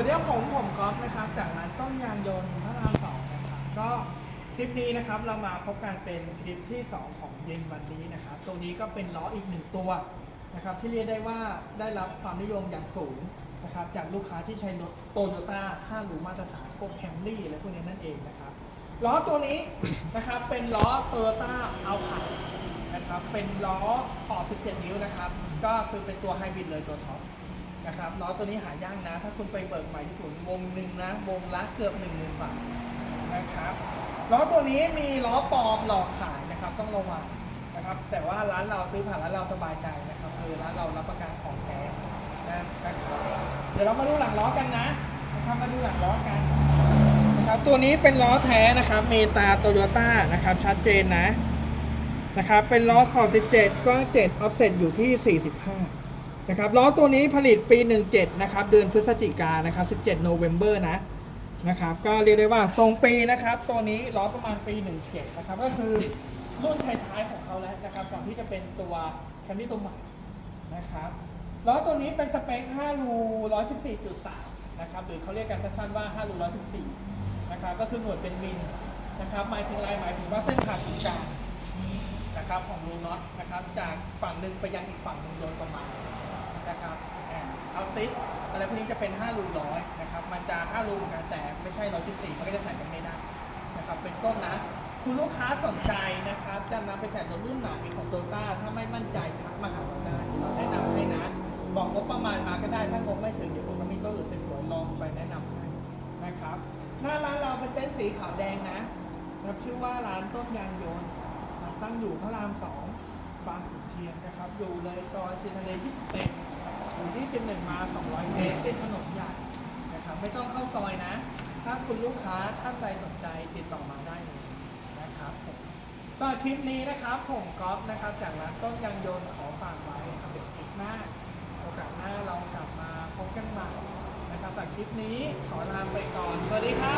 วัสดีครับผมผมก๊อฟนะครับจากร้านต้มยางยนต์พระรามสองนะครับก็คลิปนี้นะครับเรามาพบกันเป็นคลิปที่ 2 ของเย็นวันนี้นะครับตรงนี้ก็เป็นล้ออีกหนึ่งตัวนะครับที่เรียกได้ว่าได้รับความนิยมอย่างสูงนะครับจากลูกค้าที่ใช้รถโตโยต้า5หรูมาตรฐานพวกแคมรี่อะไรพวกนี้นั่นเองนะครับล้อตัวนี้นะครับเป็นล้อโตโยต้าเอาผ่านนะครับเป็นล้อขอบ 17 นิ้วนะครับก็คือเป็นตัวไฮบริดเลยตัวท็อป นะครับล้อตัวนี้หายากนะ ถ้าคุณไปเบิกใหม่ที่ศูนย์วงหนึ่งนะ วงละเกือบ1นึ่งหมื่นบาทนะครับล้อตัวนี้มีล้อปลอมหลอกขายนะครับ ต้องระวังนะครับ แต่ว่าร้านเราซื้อผ่านร้านเราสบายใจนะครับคือร้านเรารับประกันของแท้นะครับเดี๋ยวเรามาดูหลังล้อกันนะนะครับมาดูหลังล้อกันนะครับตัวนี้เป็นล้อแท้นะครับเมตาโตโยต้านะครับชัดเจนนะนะครับเป็นล้อขอบ 17 กว้าง7ออฟเซ็ตอยู่ที่ 45 นะครับล้อตัวนี้ผลิตปี 17 นะครับ เดือนพฤศจิกานะครับ 17โนเวม ber นะนะครับ ก็เรียกได้ว่าตรงปีนะครับ ตัวนี้ล้อประมาณปี 17 นะครับ ก็คือรุ่นท้ายๆของเขาแล้วนะครับ ก่อนที่จะเป็นตัวแคมรี่ตัวใหม่นะครับล้อตัวนี้เป็นสเปค 5 รู 114.3 นะครับ หรือเขาเรียกกันสั้นๆว่า 5 รู 114 นะครับ ก็คือหน่วยเป็นมิลนะครับ หมายถึงอะไรหมายถึงว่าเส้นผ่าศูนย์กลางนะครับของรูน็อตนะครับ จากฝั่งหนึ่งไปยังอีกฝั่งหนึ่งโดยประมาณ นะครับเอาติดอะไรพวกนี้จะเป็น5รูร้อยนะครับ มันจะ5รูเหมือนกันแต่ไม่ใช่ร้อยสิบสี่มันก็จะใส่กันไม่ได้นะครับ เป็นต้นนะ คุณลูกค้าสนใจนะครับ จะนำไปใส่รถรุ่นไหนของโตต้าถ้าไม่มั่นใจทักมาหาเราได้เราแนะนำให้นะ บอกงบประมาณมาก็ได้ ถ้างบไม่ถึงเดี๋ยวผมก็มีตัวอื่นสวยๆลองไปแนะนำให้นะครับ หน้าร้านเราเป็นเต็นท์สีขาวแดงนะครับชื่อว่าร้านต้นยางยนต์ตั้งอยู่พระรามสองบางขุนเทียนนะครับ อยู่เลยซอยชินทะเล21 อยู่ที่ 11 มา 200 เมตรติดถนนใหญ่นะครับไม่ต้องเข้าซอยนะ ถ้าคุณลูกค้าท่านใดสนใจติดต่อมาได้เลยนะครับผมสำหรับคลิปนี้นะครับ ผมก๊อฟนะครับ จากร้านต้นยางยนต์ขอฝากไว้นะครับเดี๋ยวคลิปหน้า โอกาสหน้าเรากลับมาพบกันใหม่นะครับสำหรับคลิปนี้ขอลาไปก่อน สวัสดีครับ